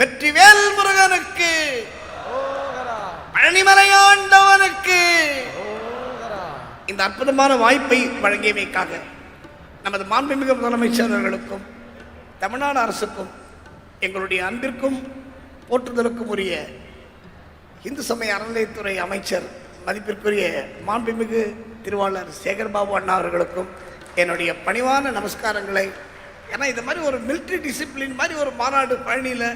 வெற்றிவேல் முருகனுக்கு பழனிமலையாண்டவனுக்கு இந்த அற்புதமான வாய்ப்பை வழங்கியமைக்காக நமது மாண்புமிகு முதலமைச்சர்களுக்கும் தமிழ்நாடு அரசுக்கும் எங்களுடைய அன்பிற்கும் போற்றுதலுக்கும் உரிய இந்து சமய அறநிலையத்துறை அமைச்சர் மதிப்பிற்குரிய மாண்புமிகு திருவாளர் சேகர்பாபு அண்ணா அவர்களுக்கும் என்னுடைய பணிவான நமஸ்காரங்களை. ஏன்னா இது மாதிரி ஒரு மிலிட்ரி டிசிப்ளின் மாதிரி ஒரு மாநாடு பழனியில்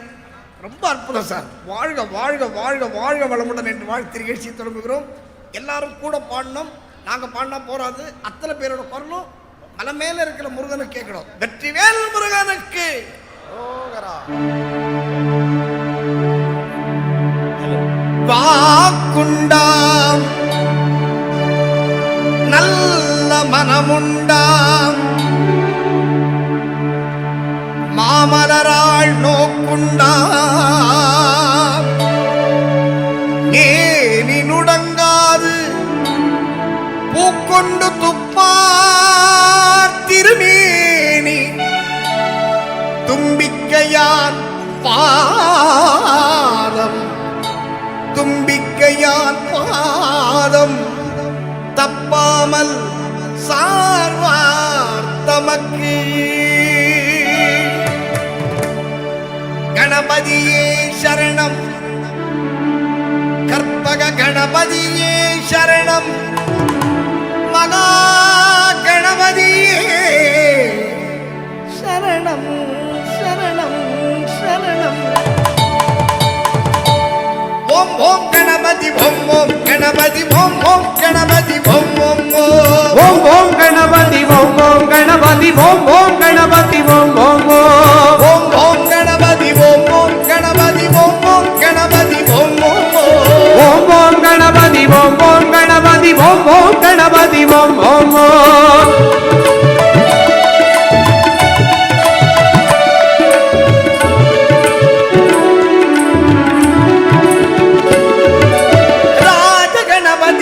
ரொம்ப அற்புதம் சார். வாழ்க வாழ்க வாழ்க வாழ்க வளமுடன் என்று வாழ்த்து நிகழ்ச்சி தொடங்குகிறோம். எல்லாரும் கூட பாடணும். நாங்கள் பாடினா போறாது. அத்தனை பேரோட குரலும் மலை மேல இருக்கிற முருகனுக்கு கேட்கணும். வெற்றிவேல் முருகனுக்கு. வாக்குண்டாம். நல்ல மனமுண்டாம். மாமலராள் நோக்குண்டா. ஏனி நுடங்காது பூக்கொண்டு துப்பார் திருமேனி. தும்பிக்கையான் பாதம் தும்பிக்கையான் பாதம் தப்பாமல் சார்வார் தமக்கு கணபதியே சரணம். கற்பக கணபதியே சரணம். மகா கணபதியே சரணம். கணபதி ஓம்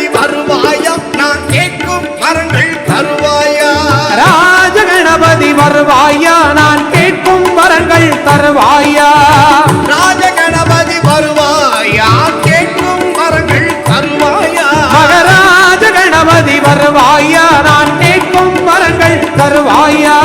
வருவாயா? நான் கேட்கும் மரங்கள் தருவாயா? ராஜ வருவாயா? நான் கேட்கும் வரங்கள் தருவாயா? தருவாயா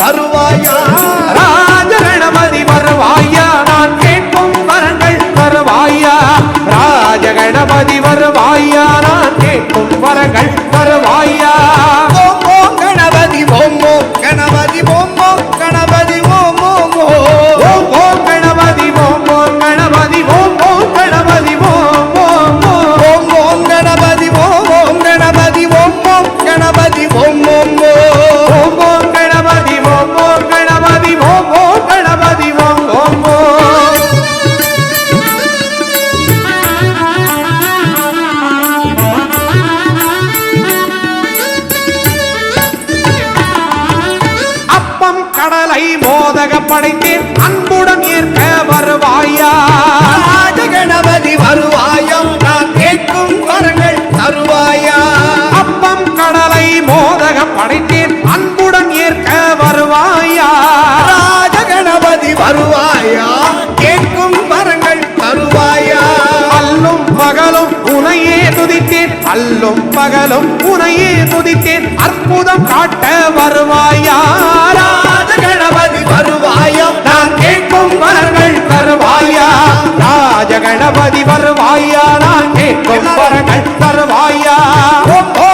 வருவாயா? ராஜகணபதி வருவாயா? நான் கேட்கும் வரங்கள் வருவாயா? ராஜகணபதி வருவாயா? நான் கேட்கும் வரங்கள் வருவாயா? தருவாயா? கேட்கும் வரங்கள் தருவாயா? அல்லும் பகலும் உனையே துதித்தேன். அல்லும் பகலும் உனையே துதித்தேன். அற்புதம் காட்ட வருவாயா? ராஜகணபதி வருவாயா? நான் கேட்கும் வரங்கள் தருவாயா? ராஜகணபதி வருவாயா? நான் கேட்கும் வரங்கள் தருவாயா? ஓ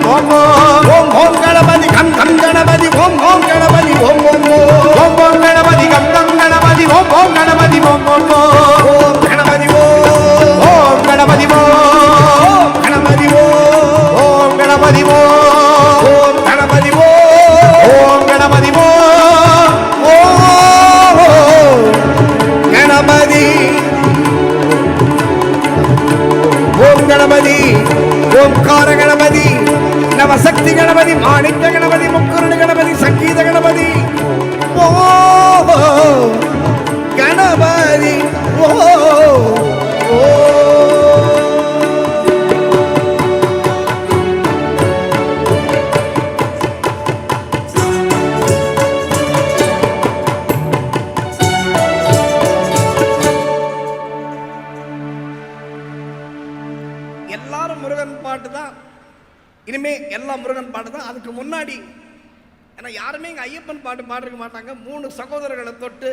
பாட்டு பாடிருக்க மாட்டாங்க. மூணு சகோதரர்களை தொட்டு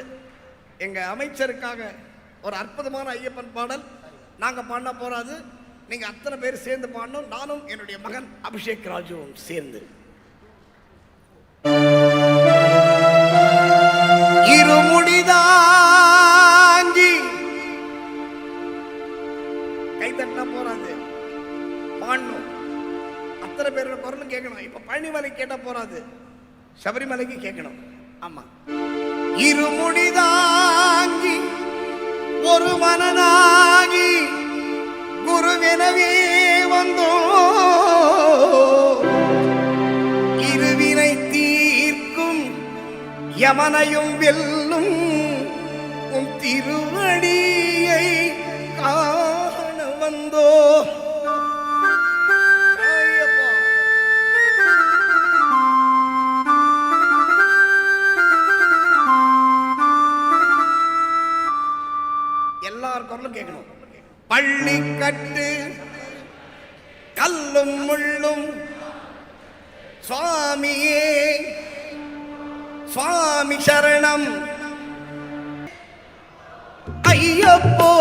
எங்கள் அமைச்சருக்காக ஒரு அற்புதமான ஐயப்பன் பாடல். நாங்கள் பாடினா போறாது. நீங்கள் அத்தனை பேர் சேர்ந்து பாடணும். நானும் என்னுடைய மகன் அபிஷேக் ராஜுவும் சேர்ந்து. இருமுடிதாங்கி கை போறாது. பாடணும். அத்தனை பேரோட குரலும் கேட்கணும். இப்ப பழனிமலை கேட்டால் போறாது. சபரிமலைக்கு கேட்கணும். ஆமா. இருமுடிதாங்கி ஒரு மனநாகி குருவெனவே வந்தோ. இருவினை தீர்க்கும் யமனையும் வெல்லும் உன் திருவடியை காண வந்தோ. கேட்கணும். பள்ளி கட்டு கல்லும் முள்ளும் சுவாமியே சுவாமி சரணம். ஐயப்போ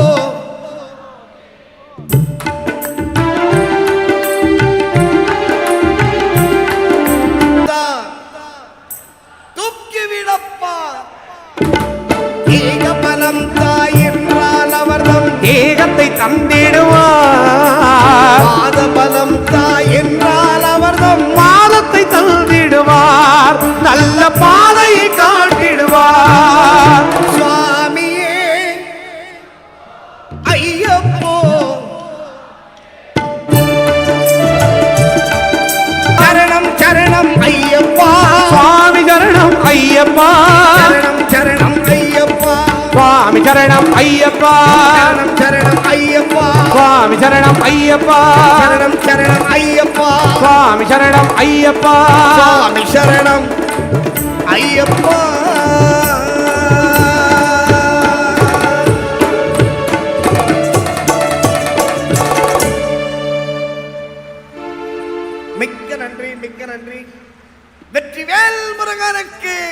தந்திடுவார். பாத பலம் தாய் என்றால் அவர்தம் பாதத்தை தந்திடுவார். நல்ல பாதையை காட்டிடுவார். சுவாமியே ஐயப்போ. சரணம் சரணம் ஐயப்பா. சுவாமி சரணம் ஐயப்பா. சரணம் சரணம் ஐயப்பா சுவாமி சரணம் ஐயப்பா. சரணம் ஐயப்பா. சுவாமி சரணம் ஐயப்பா. சரணம் சரணம் ஐயப்பா. சுவாமி சரணம் ஐயப்பா. சுவாமி சரணம் ஐயப்பா. மிக்க நன்றி மிக்க நன்றி. வெற்றிவேல் முருகனுக்கு.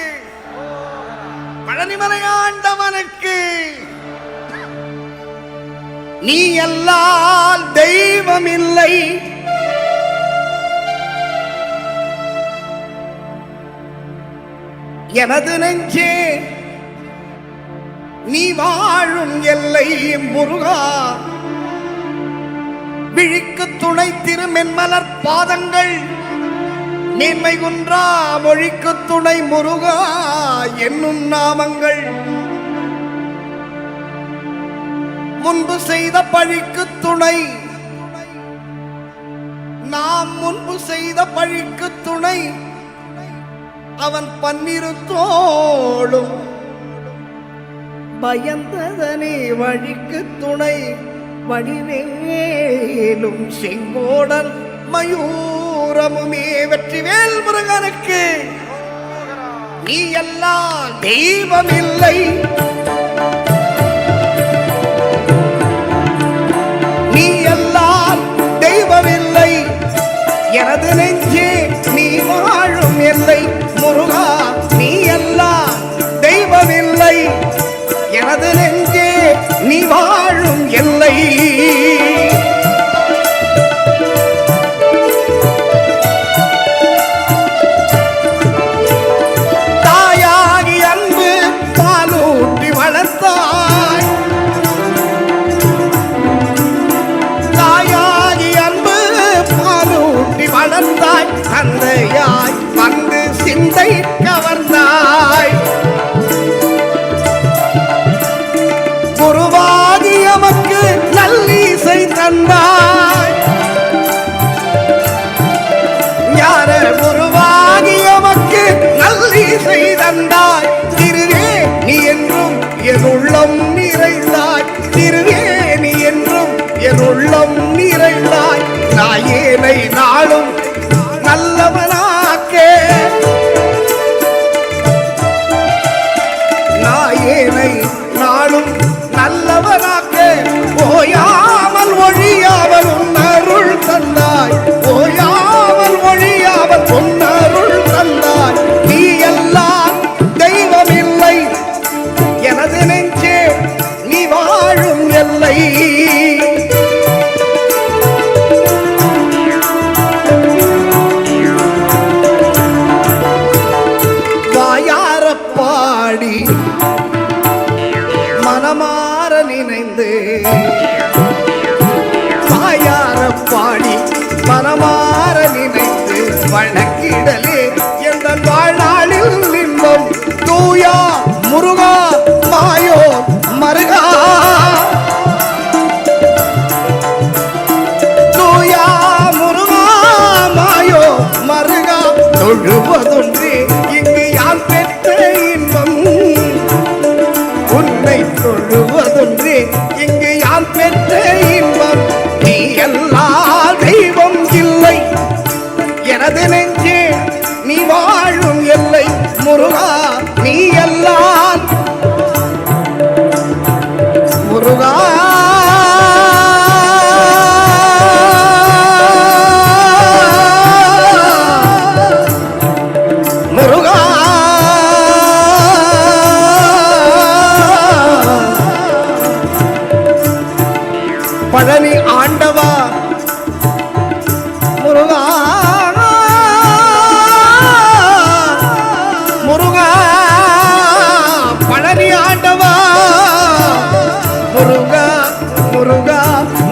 பழனிமலை ஆண்டவனுக்கு நீ எல்லால் தெய்வம் இல்லை எனது நெஞ்சே நீ வாழும் எல்லை முருகா. விழிக்கு துணை திருமென்மலர் பாதங்கள். மேன்மை குன்றா மொழிக்கு துணை முருகா என்னும் நாமங்கள். முன்பு செய்த பழிக்கு துணை. நாம் முன்பு செய்த பழிக்கு துணை. அவன் பன்னிரு தோளும் பயந்ததனே வழிக்கு துணை. வடிவேலும் செங்கோடன் மயூரமுமே வெற்றிவேல் முருகனுக்கு. நீ எல்லாம் தெய்வம் இல்லை நீ எல்லாம் தெய்வமில்லை. எனது நெஞ்சு பிறந்தாய் திருவே நீ என்றும் என் உள்ளம் நிறைந்தாய். திருவே நீ என்றும் என் உள்ளம் நிறைந்தாய். நாயேனை நாளும்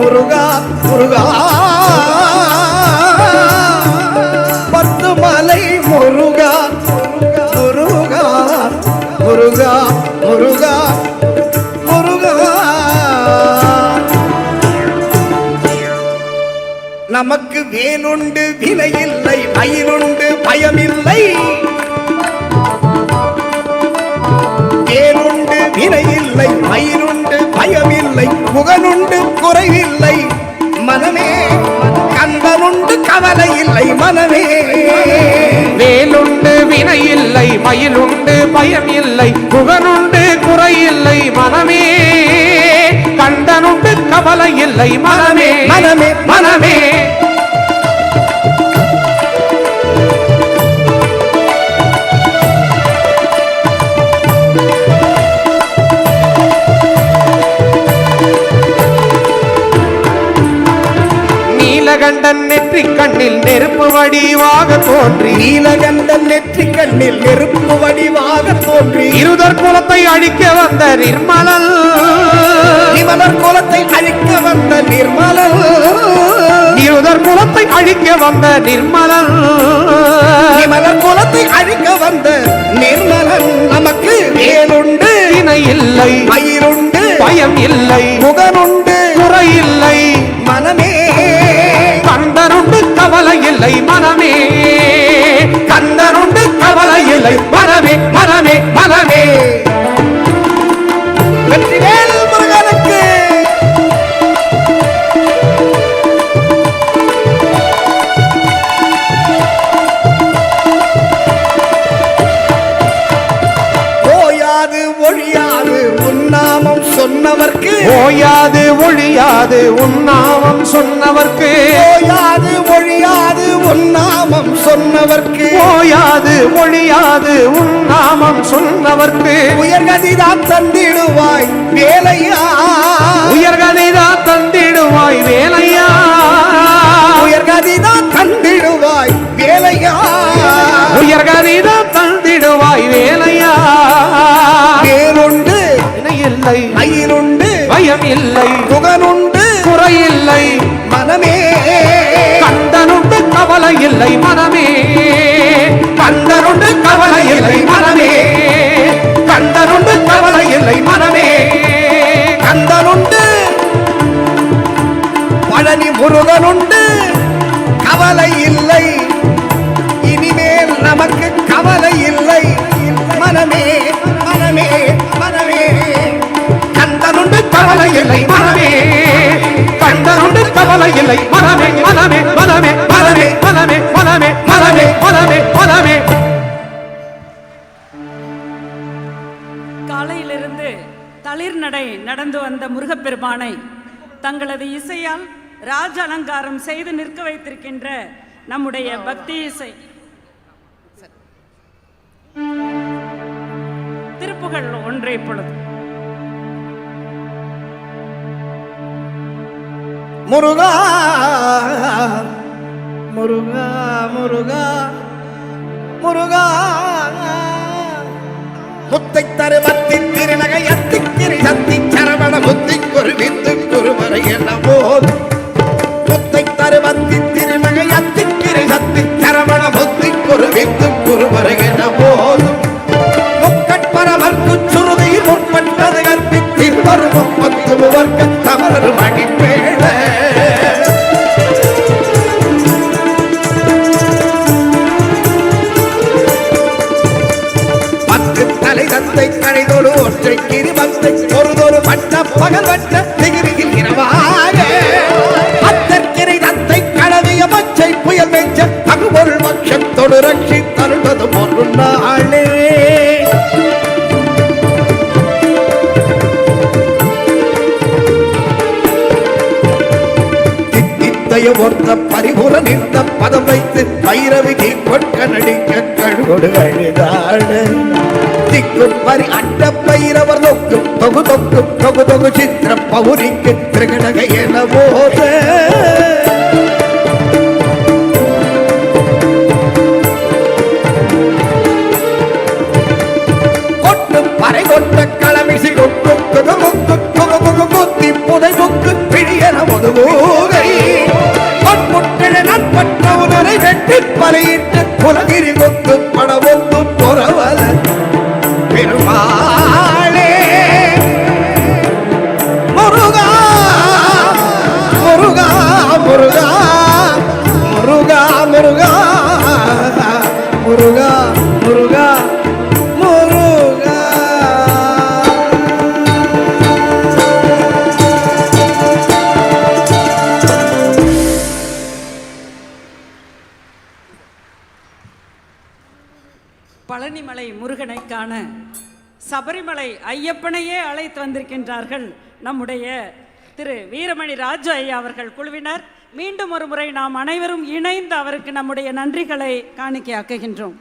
முருகா முருகா. பத்து மலை முருகா முருகா முருகா முருகா முருகா. நமக்கு வேலுண்டு வினையில்லை மயிலுண்டு பயமில்லை. வேலுண்டு வினையில்லை மயிலுண்டு பயமில்லை முகனுண்டு குறைவில்லை. மனமே கந்தனுண்டு கவலை இல்லை மனமே. வேலுண்டு வினையில்லை மயிலுண்டு பயம் இல்லை புகனுண்டு குறையில்லை மனமே. கண்டனுண்டு கவலை இல்லை மனமே மனமே. மனமே. நீலகண்டன் நெற்றிக் கண்ணில் நெருப்பு வடிவாக தோன்றி. நீலகண்டன் நெற்றி கண்ணில் நெருப்பு வடிவாக தோன்றி. இருதர் குலத்தை அழிக்க வந்த நிர்மலல் நிமலர் கோலத்தை அழிக்க வந்த நிர்மலன். இருதர் குலத்தை அழிக்க வந்த நிர்மலல் நிமலர் கோலத்தை அழிக்க வந்த நிர்மலன். நமக்கு வேலுண்டு வினை இல்லை. மயிருண்டு பயம் இல்லை. முகனுண்டு. குறை இல்லை. மனமே கவலை இல்லை மனமே. கந்தனுண்டு கவலை இல்லை. மனமே மனமே மனமே. வெற்றிவேல் முருகனுக்கு. ஓயாது ஒழியாது உன்னாமம் சொன்னவர்க்கு. ஓயாது ஒழியாது உன்னாமம் சொன்னவர்க்கு. ஓயாது உன்னாமம் சொன்னவர்க்கு. ஓயாது ஒழியாது உன்னாமம் சொன்னவர்க்கு. உயர்கதிதான் தந்திடுவாய் வேலையா? உயர்கதைதான் தந்திடுவாய் வேலையா? உயர்கதிதான் தந்திடுவாய் வேலையா? உயர்கதைதான் தந்திடுவாய் வேலையா? வேலுண்டு வினை இல்லை மயிருண்டு பயம் இல்லை புகனுண்டு குறையில்லை. இல்லை மனமே. கந்தருண்டு கவலை இல்லை மனமே. கந்தருண்டு கவலை இல்லை மனமே. கந்தருண்டு பழனி முருகனுண்டு கவலை இல்லை. இனிமேல் நமக்கு கவலை இல்லை. மனமே மனமே மனமே. கந்தருண்டு கவலை இல்லை மனமே. கந்தருண்டு கவலை இல்லை மனமே மனமே. நடை நடந்து வந்த முருகப்பெருமானை தங்களது இசையால் ராஜ அலங்காரம் செய்து நிற்க வைத்திருக்கின்ற நம்முடைய பக்தி இசை. திருப்புகள் ஒன்றை பொழுது. முருகா முருகா முருகா முருகா. முத்தை தருவன் போதும் முத்தை தருவத்தி திருமிழை அத்திக்கிரை சத்தி தரமண பொத்தி ஒரு வித்து குருவருகிற போதும் முக்கட்பரவர்க்கு சுருதியில் முற்பட்டது கற்பித்தில் வரும் முப்பத்து முவர்க்கு தவறு மடிப்பே பரி அட்ட பைரவர் நோக்கும். தொகு தொக்கு தொகு தொகு சித்திர பௌரிக்கு திருகடக என போத. கொட்டு பறை கொட்ட களமிசி கொக்கு தொகு முக்கு தொகு குகு குத்தி புதை முக்கு பிடியன முதுகூகை பொன்முட்டிட நட்பற்ற உதரை வெட்டி பலியிட்டு குலகிரி கொத்து படவொத்து சபரிமலை ஐயப்பனையே அழைத்து வந்திருக்கின்றார்கள் நம்முடைய திரு வீரமணி ராஜு ஐயா அவர்கள் குழுவினர். மீண்டும் ஒரு முறை நாம் அனைவரும் இணைந்து அவருக்கு நம்முடைய நன்றிகளை காணிக்கையாக்குகின்றோம்.